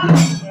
Hallelujah.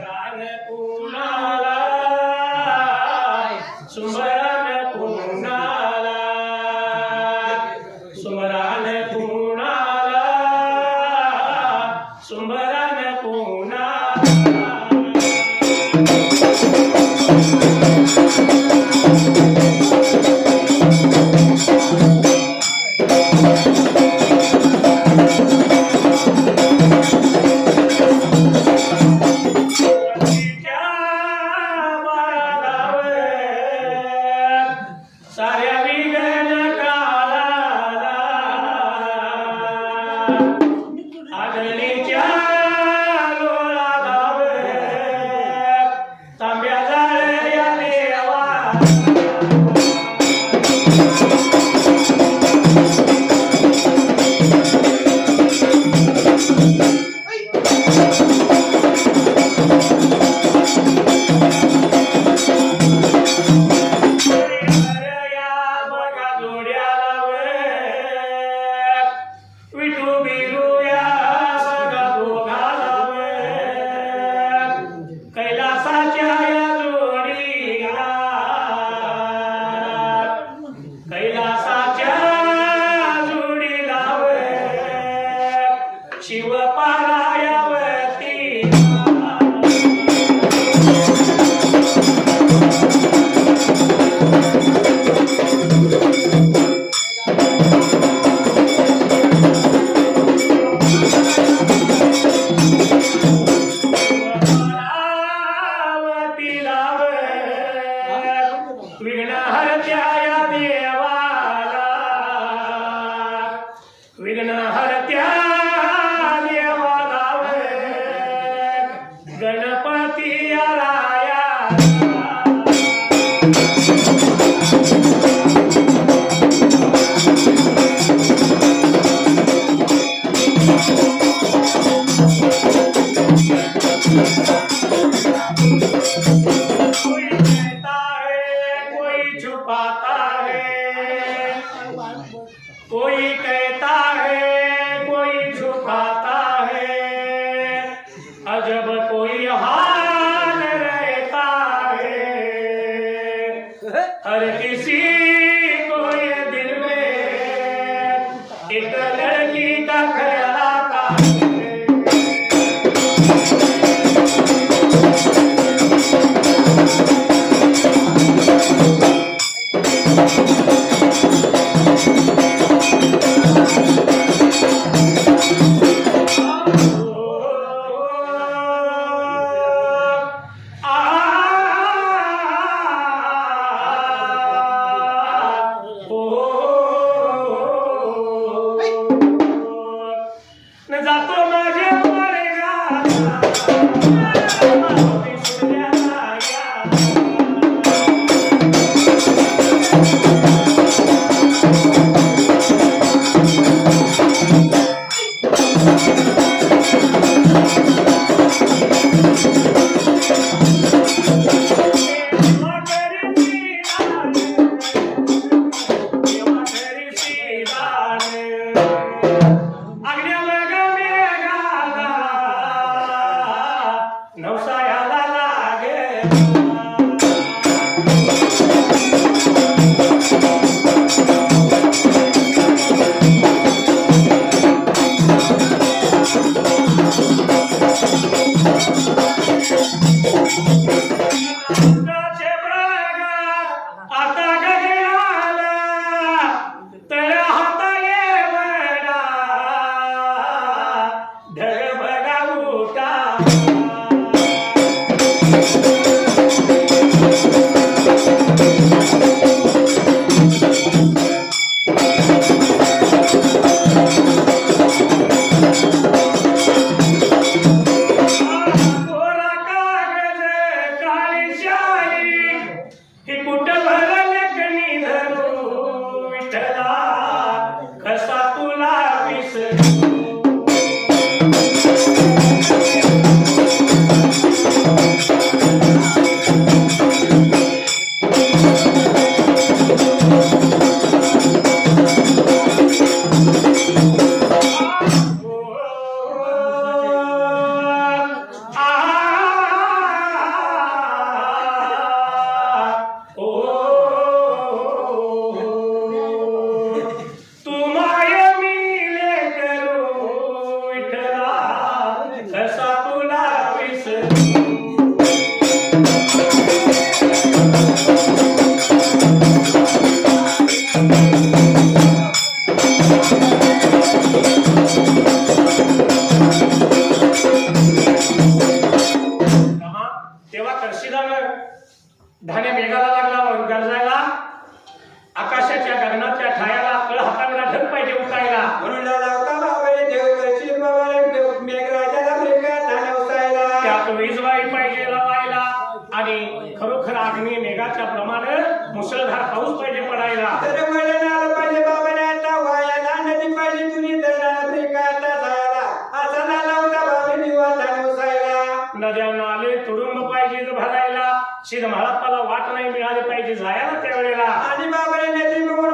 Hare Krishna. Shri महाळप्पाला वाट नाही मिळाली पाहिजे झाया ना त्यावेळेला. आणि बाबाने नेते बघून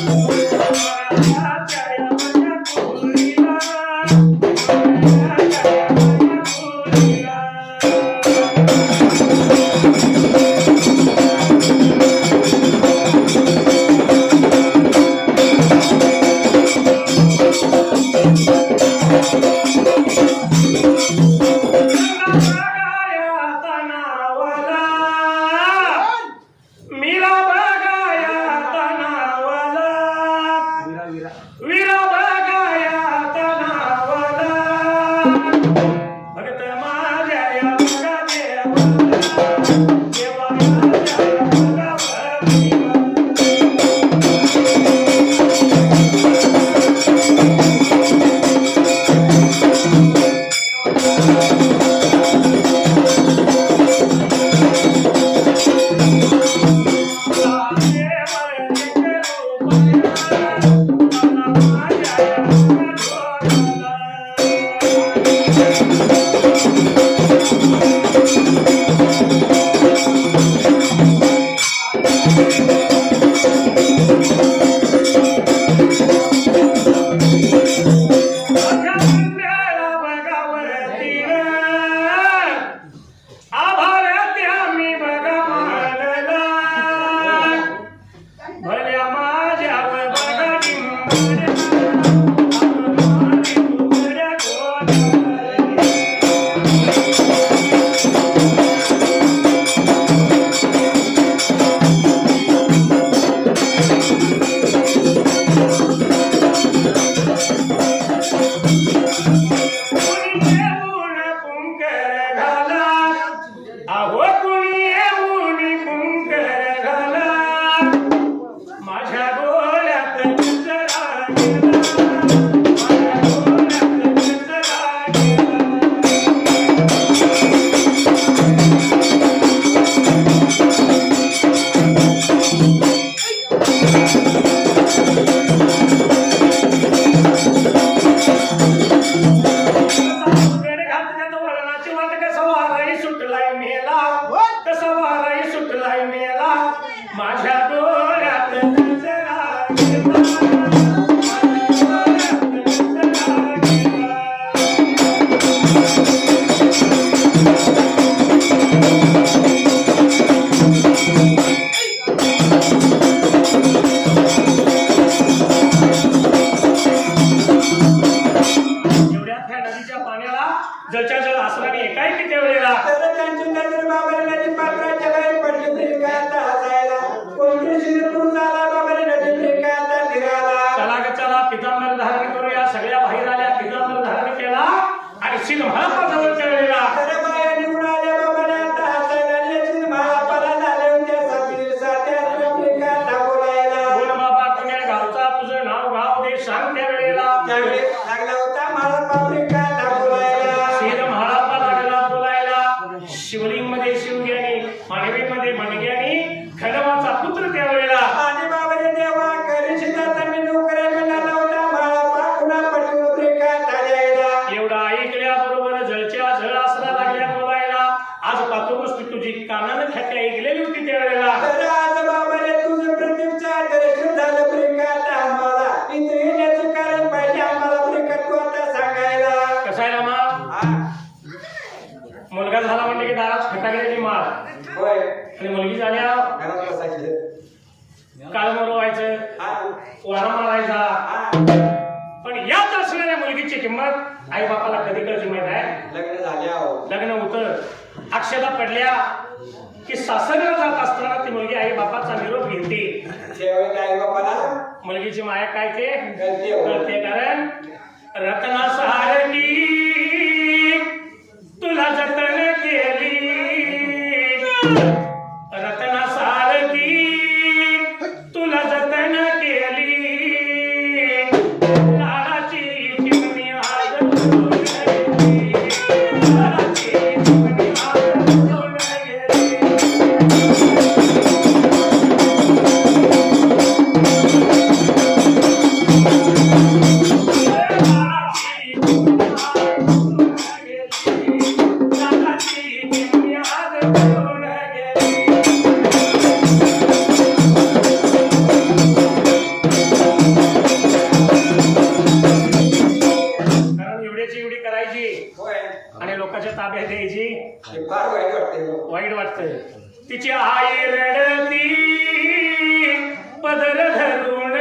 Ooh. ಮನೆಗೆ काय मुलगीची माया काय ते? करते कारण रत्न की आणि लोकांच्या ताब्यात यायची फार वाईट वाटते वाईट वाटतंय. तिची आई रडती पदर धरून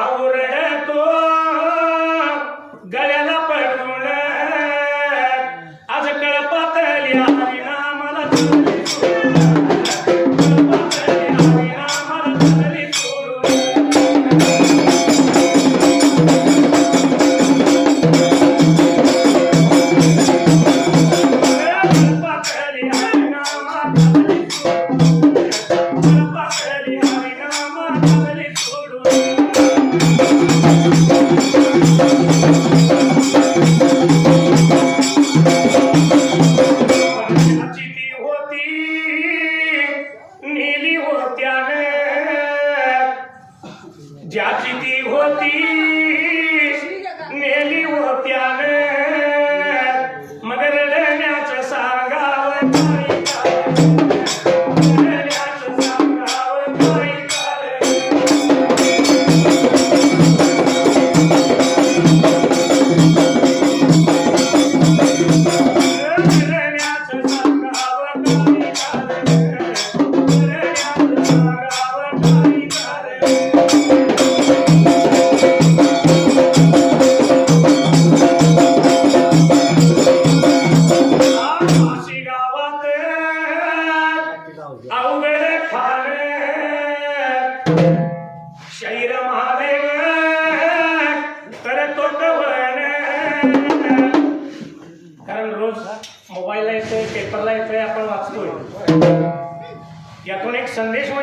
ஆவுரட Thank.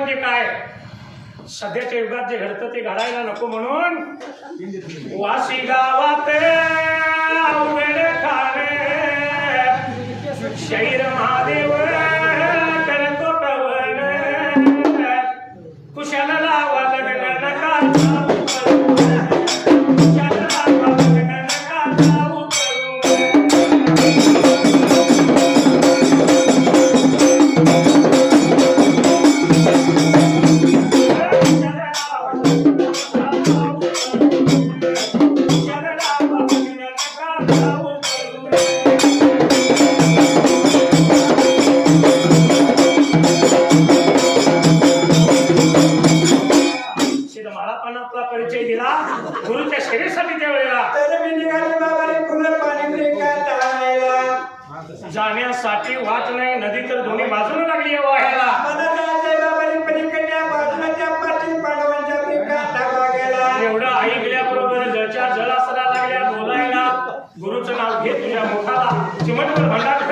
म्हणजे काय? सध्याच्या युगात जे घडतं ते घडायला नको म्हणून वाशी गावात शैर महादेव जाण्यासाठी वाट नाही नदी तर दोन्ही बाजून लागली वाहायला ऐकल्याबरोबर जळच्या जळ असायला लागल्या बोलायला. गुरुचं नाव घे तुझ्या मुखाला. चिमटवर भंडार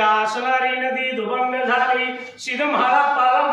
असणारी नदी दुभंग झाली. शिदमहाला पाला